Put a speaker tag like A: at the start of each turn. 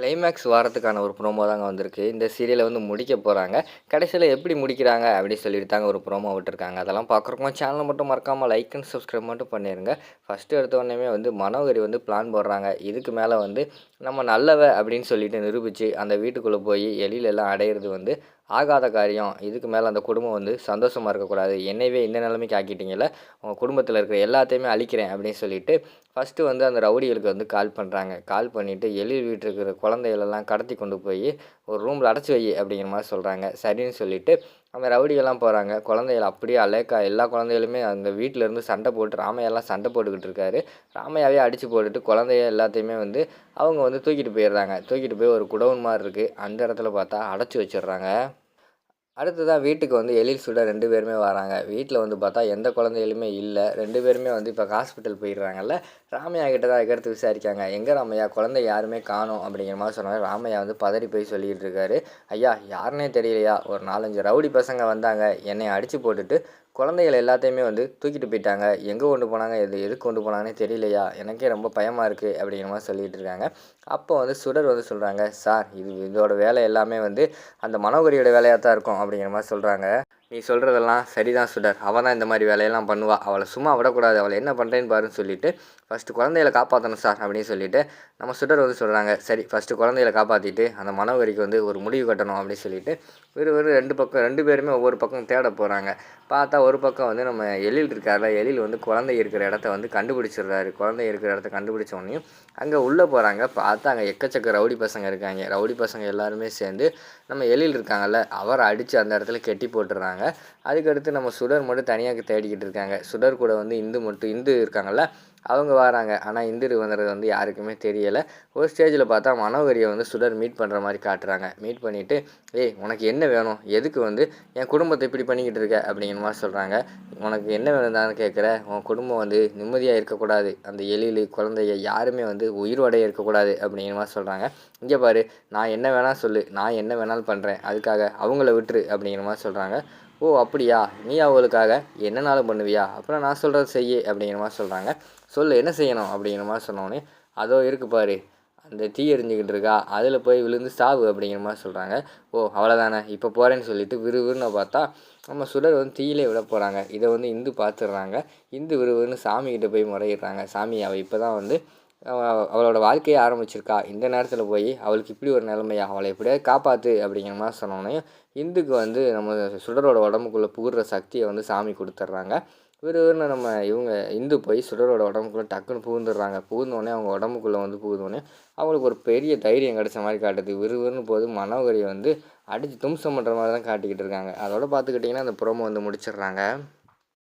A: Climax வாரத்துக்கான ஒரு promo தாங்க வந்திருக்கு. இந்த சீரியலை வந்து முடிக்க போகிறாங்க கடைசியில் எப்படி முடிக்கிறாங்க அப்படின்னு சொல்லிட்டு தாங்க ஒரு ப்ரோமோ விட்டுருக்காங்க. அதெல்லாம் பார்க்குறவங்க சேனலை மட்டும் மறக்காமல் லைக் அண்ட் சப்ஸ்கிரைப் மட்டும் பண்ணிடுங்க ஃபஸ்ட்டு எடுத்தோடனே வந்து மனோகரி வந்து பிளான் போடுறாங்க. இதுக்கு மேலே வந்து நம்ம நல்லவ அப்படின்னு சொல்லிட்டு நிரூபித்து அந்த வீட்டுக்குள்ளே போய் எலியிலெல்லாம் அடையிறது வந்து ஆகாத காரியம். இதுக்கு மேலே அந்த குடும்பம் வந்து சந்தோஷமாக இருக்கக்கூடாது. என்னையவே இந்த நிலைமைக்கு ஆக்கிட்டீங்கல்ல உங்கள் குடும்பத்தில் இருக்கிற எல்லாத்தையுமே அழிக்கிறேன் அப்படின்னு சொல்லிட்டு ஃபஸ்ட்டு வந்து அந்த ரவுடிகளுக்கு வந்து கால் பண்ணுறாங்க கால் பண்ணிவிட்டு எழில் வீட்டில் இருக்கிற குழந்தைகளெல்லாம் கடத்தி கொண்டு போய் ஒரு ரூமில் அடைச்சி வை அப்படிங்கிற மாதிரி சொல்கிறாங்க சரின்னு சொல்லிவிட்டு அந்த ரவுடிகள்லாம் போகிறாங்க குழந்தைகள் அப்படியே அலேக்கா எல்லா குழந்தைகளுமே அந்த வீட்டிலேருந்து சண்டை போட்டு ராமையெல்லாம் சண்டை போட்டுக்கிட்டு இருக்காரு. ராமையாவே அடித்து போட்டுட்டு குழந்தைய எல்லாத்தையுமே வந்து அவங்க வந்து தூக்கிட்டு போயிடுறாங்க. தூக்கிட்டு போய் ஒரு குடவுன் மாதிரி இருக்குது அந்த இடத்துல பார்த்தா அடைச்சி வச்சிடுறாங்க. அடுத்ததாக வீட்டுக்கு வந்து எழில் சுட ரெண்டு பேருமே வராங்க. வீட்டில் வந்து பார்த்தா எந்த குழந்தைகளுமே இல்லை. ரெண்டு பேருமே வந்து இப்போ ஹாஸ்பிட்டல் போயிடுறாங்கல்ல. ராமையா கிட்ட தான் எடுத்து விசாரிக்காங்க. எங்கே ராமையா? குழந்தை யாருமே காணும் அப்படிங்கிற மாதிரி சொன்னாங்க. ராமையா வந்து பதறி போய் சொல்லிகிட்டு இருக்காரு. ஐயா யாருன்னே தெரியலையா? ஒரு நாலஞ்சு ரவுடி பசங்க வந்தாங்க. என்னை அடித்து போட்டுட்டு குழந்தைகள் எல்லாத்தையுமே வந்து தூக்கிட்டு போயிட்டாங்க. எங்கே கொண்டு போனாங்க? எது எதுக்கு கொண்டு போனாங்கன்னே தெரியலையா? எனக்கே ரொம்ப பயமாக இருக்குது அப்படிங்கிற மாதிரி சொல்லிகிட்டு இருக்காங்க. அப்போ வந்து சுடர் வந்து சொல்கிறாங்க சார் இது இதோட வேலை எல்லாமே வந்து அந்த மனோகரியோட வேலையாக தான் இருக்கும் அப்படிங்கிற மாதிரி சொல்கிறாங்க நீ சொல்கிறதெல்லாம் சரிதான் சுடர். அவள் தான் இந்த மாதிரி வேலையெல்லாம் பண்ணுவாள் அவளை சும்மா விடக்கூடாது. அவளை என்ன பண்ணுறேன்னு பாருன்னு சொல்லிட்டு ஃபஸ்ட்டு குழந்தைகளை காப்பாற்றணும் சார் அப்படின்னு சொல்லிட்டு நம்ம சுடர் வந்து சொல்கிறாங்க சரி ஃபஸ்ட்டு குழந்தைகளை காப்பாற்றிட்டு அந்த மனோகரிக்கு வந்து ஒரு முடிவு கட்டணும் அப்படின்னு சொல்லிட்டு வெறும் வெறும் ரெண்டு பக்கம் ரெண்டு பேருமே ஒவ்வொரு பக்கம் தேட போகிறாங்க பார்த்தா ஒரு பக்கம் வந்து நம்ம எழில் இருக்கார்ல எழில் வந்து குழந்தை இருக்கிற இடத்த வந்து கண்டுபிடிச்சிடுறாரு. குழந்தை இருக்கிற இடத்த கண்டுபிடிச்சோடனையும் அங்கே உள்ளே போகிறாங்க பார்த்தா அங்கே எக்கச்சக்க ரவுடி பசங்க இருக்காங்க. ரவுடி பசங்க எல்லாருமே சேர்ந்து நம்ம எழில் இருக்காங்கல்ல அவரை அடித்து அந்த இடத்துல கெட்டி போட்டுடுறாங்க. அதுக்கடுத்து நம்ம சுடர் மட்டும் தனியாக தேடிக்கிட்டு இருக்காங்க. சுடர் கூட வந்து இந்து மட்டும் இந்து இருக்காங்கல்ல அவங்க வராங்க. ஆனால் இந்திரு வந்துறது வந்து யாருக்குமே தெரியலை. ஒரு ஸ்டேஜில் பார்த்தா மனோகரியை வந்து சுடர் மீட் பண்ணுற மாதிரி காட்டுறாங்க. மீட் பண்ணிவிட்டு ஏய் உனக்கு என்ன வேணும்? எதுக்கு வந்து என் குடும்பத்தை இப்படி பண்ணிக்கிட்டு இருக்க? அப்படிங்கிற மாதிரி சொல்கிறாங்க உனக்கு என்ன வேணும் கேட்குற? உன் குடும்பம் வந்து நிம்மதியாக இருக்கக்கூடாது. அந்த எழில் குழந்தைய யாருமே வந்து உயிரோடைய இருக்கக்கூடாது. அப்படிங்கிற மாதிரி சொல்கிறாங்க இங்கே பாரு நான் என்ன வேணால் சொல்லு. நான் என்ன வேணாலும் பண்ணுறேன் அதுக்காக அவங்கள விட்டுரு. அப்படிங்கிற மாதிரி சொல்கிறாங்க ஓ அப்படியா? நீ அவளுக்காக என்னனாலும் பண்ணுவியா? அப்புறம் நான் சொல்கிறது செய்ய அப்படிங்கிற மாதிரி சொல்கிறாங்க சொல்லு என்ன செய்யணும்? அப்படிங்கிற மாதிரி சொன்னோடனே அதோ இருக்கு பாரு அந்த தீ எரிஞ்சிக்கிட்டு இருக்கா அதில் போய் விழுந்து சாவு அப்படிங்கிற மாதிரி சொல்கிறாங்க ஓ அவ்வளோதானே இப்போ போகிறேன்னு சொல்லிட்டு விறுவிறுன்னு பார்த்தா நம்ம சுடர் வந்து தீயிலே விட போகிறாங்க இதை வந்து இந்து பார்த்துடுறாங்க. இந்து விறுவிறுன்னு சாமிக்கிட்ட போய் முறையிடுறாங்க. சாமி அவள் இப்போ தான் வந்து அவளோட வாழ்க்கையை ஆரம்பிச்சிருக்கா. இந்த நேரத்தில் போய் அவளுக்கு இப்படி ஒரு நிலைமையா அவளை எப்படியாவது காப்பாற்று அப்படிங்கிற மாதிரி சொன்னோன்னே இந்துக்கு வந்து நம்ம சுடரோட உடம்புக்குள்ளே புகுற சக்தியை வந்து சாமி கொடுத்துட்றாங்க. விறுவிறுன்னு நம்ம இவங்க இந்து போய் சுடரோட உடம்புக்குள்ளே டக்குன்னு புகுந்துடுறாங்க. புகுந்தோடனே அவங்க உடம்புக்குள்ளே வந்து புகுந்தோடனே அவங்களுக்கு ஒரு பெரிய தைரியம் கிடச்ச மாதிரி காட்டுது. விறுவிறுன்னு போது மனோகரியை வந்து அடித்து தும்சம் பண்ணுற மாதிரி தான் காட்டிக்கிட்டு இருக்காங்க. அதோட பார்த்துக்கிட்டிங்கன்னா அந்த புறமை வந்து முடிச்சிடுறாங்க.